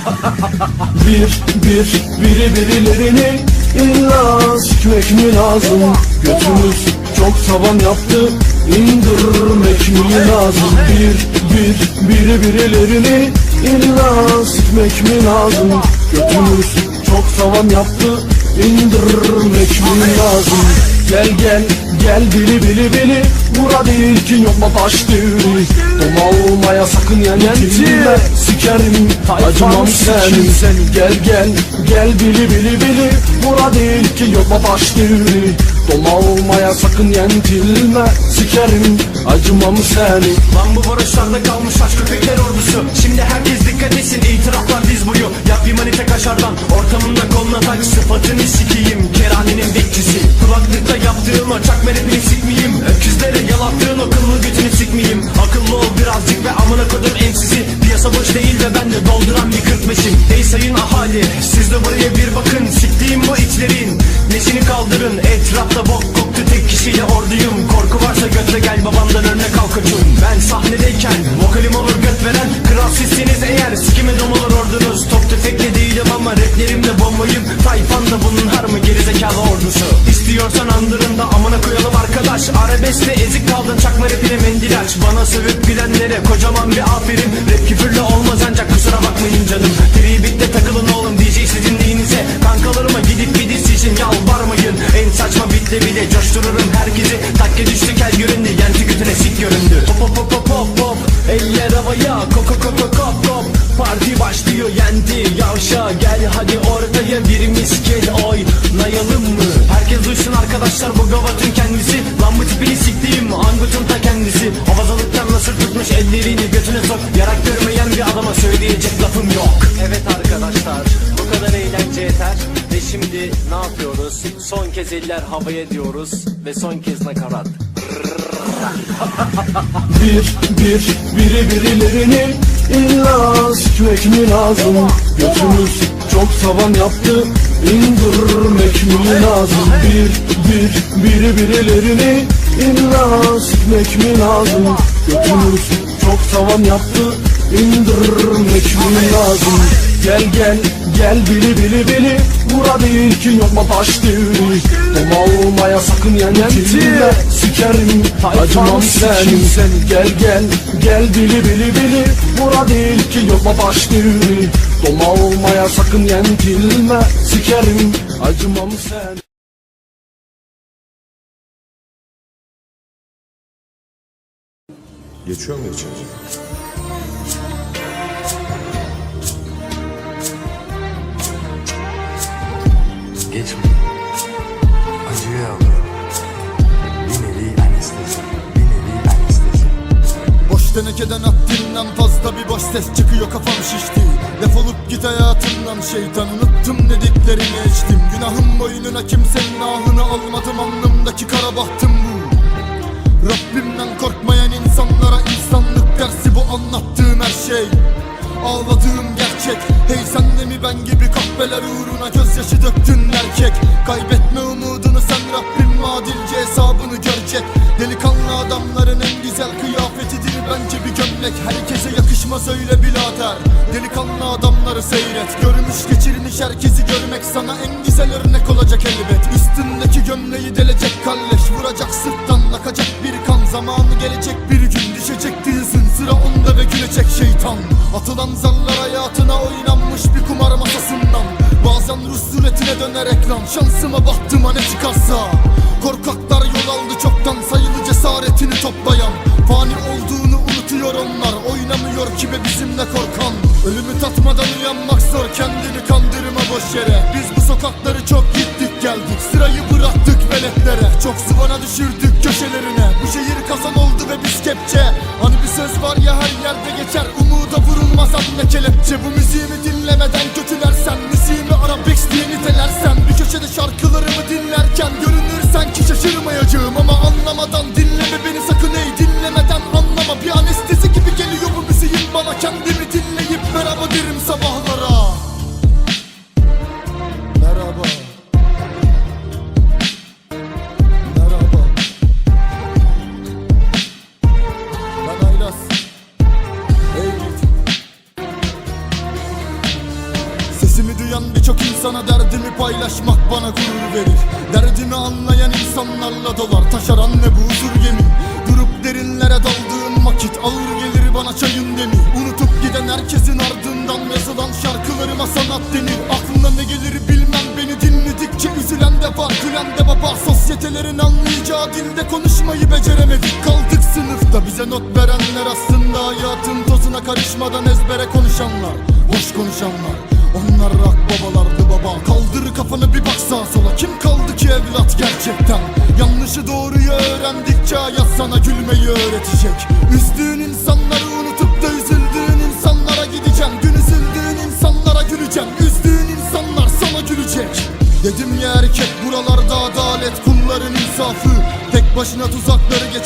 Bir bir biri birilerini illa sikmek mi lazım? Götümüz çok tavan yaptı indirmek mi lazım? Bir bir biri birilerini illa sikmek mi lazım? Götümüz çok tavan yaptı indirmek mi lazım Gel gel gel bili bili bili. Bura değil ki yok mu taş devri Doma olmaya sakın yentilme Sikerim acımam senin. Gel gel gel bili bili bili. Bura değil ki yok mu taş devri Doma olmaya sakın yentilme Sikerim acımam senin. Lan bu barışlarda kalmış aşk köpekler ordusu. Şimdi herkes dikkat etsin itiraflar diz boyu. Yap bir manite kaşardan ortamında koluna taç Sıfatını bekçisi Kulaklıkta yaptığım o çakma rapini sikmeyeyim. Öküzlere yalattığın o kıllı götünü sikmeyeyim. Akıllı ol birazcık ve amına kodum emsizi Piyasa boş değil ve ben de dolduran bir 45'im Ey sayın ahali siz de buraya bir bakın. Siktiğim bu içlerin nesini kaldırın? Etrafta bok koktu tek kişiyle orduyum. Korku varsa götle gel babamdan örnek al koçum. Ben sahnedeyken vokalim olur göt veren. Kral sizsiniz eğer. Sikime domalar ordunuz. Top tüfekle ordusu İstiyorsan andırında amına koyalım arkadaş. Arabeskte ezik kaldın çakma rapine mendil aç Bana sövüp gülenlere kocaman bir aferin. Rap küfürle olmaz ancak kusura bakmayın canım. Tribikte takılın oğlum DJ sizin neyinize Kankalarıma gidip gidip için yalvarmayın. En saçma bitle bile coştururum herkesi. Takke düştü kel göründü yenti götüne sik göründü. Hop hop hop hop hop hop Eller havaya koko koko kop kop Parti başlıyor yendi yavşa Gel hadi ortaya bir şimdi ne yapıyoruz? Son kez eller havaya diyoruz Ve son kez nakarat. Bir bir biri birilerini illa sikmek mi lazım? Götümüz çok tavan yaptı indirmek mi lazım? Bir bir biri birilerini illa sikmek mi lazım? Götümüz çok tavan yaptı indirmek mi lazım? Gel gel gel bili bili bili Bura değil ki yok mu taş devri Doma olmaya sakın yentilme Sikerim? Acımam senin. Gel gel gel bili bili bili Bura değil ki yok mu taş devri Doma olmaya sakın yentilme Sikerim? Acımam senin. Geçiyor mu içeri? Geçme. Acıya alıyor. Bir nevi anestezi. Bir nevi anestezi. Boş tenekeden haddinden fazla bir boş ses çıkıyor kafam şişti Defolup git hayatımdan şeytan unuttum dediklerini içtim Günahım boynuna kimsenin ahını almadım alnımdaki kara bahtım bu Rabbimden korkmayan insanlara insanlık dersi bu anlattığım her şey Ağladığım gerçek Hey sen ben gibi kahveler uğruna gözyaşı döktün erkek. Kaybetme umudunu sen Rabbim adilce hesabını görecek Delikanlı adamların en güzel kıyafetidir bence bir gömlek. Herkese yakışmaz öyle birader. Delikanlı adamları seyret. Görmüş geçirmiş herkesi görmek sana en güzel örnek olacak elbet. Üstündeki gömleği delecek kalleş. Vuracak sırttan akacak bir kan. Zamanı gelecek bir gün düşecek diyorsun. Sıra onda ve gülecek şeytan. Atılan zarlar hayatına oynanmış döner ekran Şansıma bahtıma ne çıkarsa. Korkaklar yol aldı çoktan sayılı cesaretini toplayan. Fani olduğunu unutuyor onlar Oynamıyor ki be bizimle korkan. Ölümü tatmadan uyanmak zor kendini kandırma boş yere. Biz bu sokakları çok gittik geldik. Sırayı bıraktık veletlere Çok zıvana düşürdük köşelerine. Bu şehir kazan oldu ve biz kepçe. Hani bir söz var ya her yerde geçer. Umuda vurulmaz anne kelepçe. Bu müziğimi dinlemeden kötülersen Müziğimi arabesk diye nitelersen Bir köşede şarkılarımı dinlerken Görünürsen ki şaşırmayacağım. Ama anlamadan duyan birçok insana derdimi paylaşmak bana gurur verir. Derdimi anlayan insanlarla dolar taşar anne bu huzur gemi. Durup derinlere daldığım vakit ağır gelir bana çayın demi. Unutup giden herkesin ardından yazılan şarkılarıma sanat denir. Aklına ne gelir bilmem beni dinledikçe üzülen de var gülen de baba Sosyetelerin anlayacağı dilde konuşmayı beceremedik. Kaldık sınıfta bize not verenler aslında hayatın tozuna karışmadan ezbere konuşanlar Boş konuşanlar onlar rak babalardı baba. Kaldır kafanı bir bak sağa sola. Kim kaldı ki evlat gerçekten? Yanlışı doğruyu öğrendikçe hayat sana gülmeyi öğretecek. Üzdüğün insanları unutup da üzüldüğün insanlara gideceksin Gün üzüldüğün insanlara güleceksin Üzdüğün insanlar sana gülecek. Dedim ya erkek buralarda adalet kulların insafı. Tek başına tuzakları geçer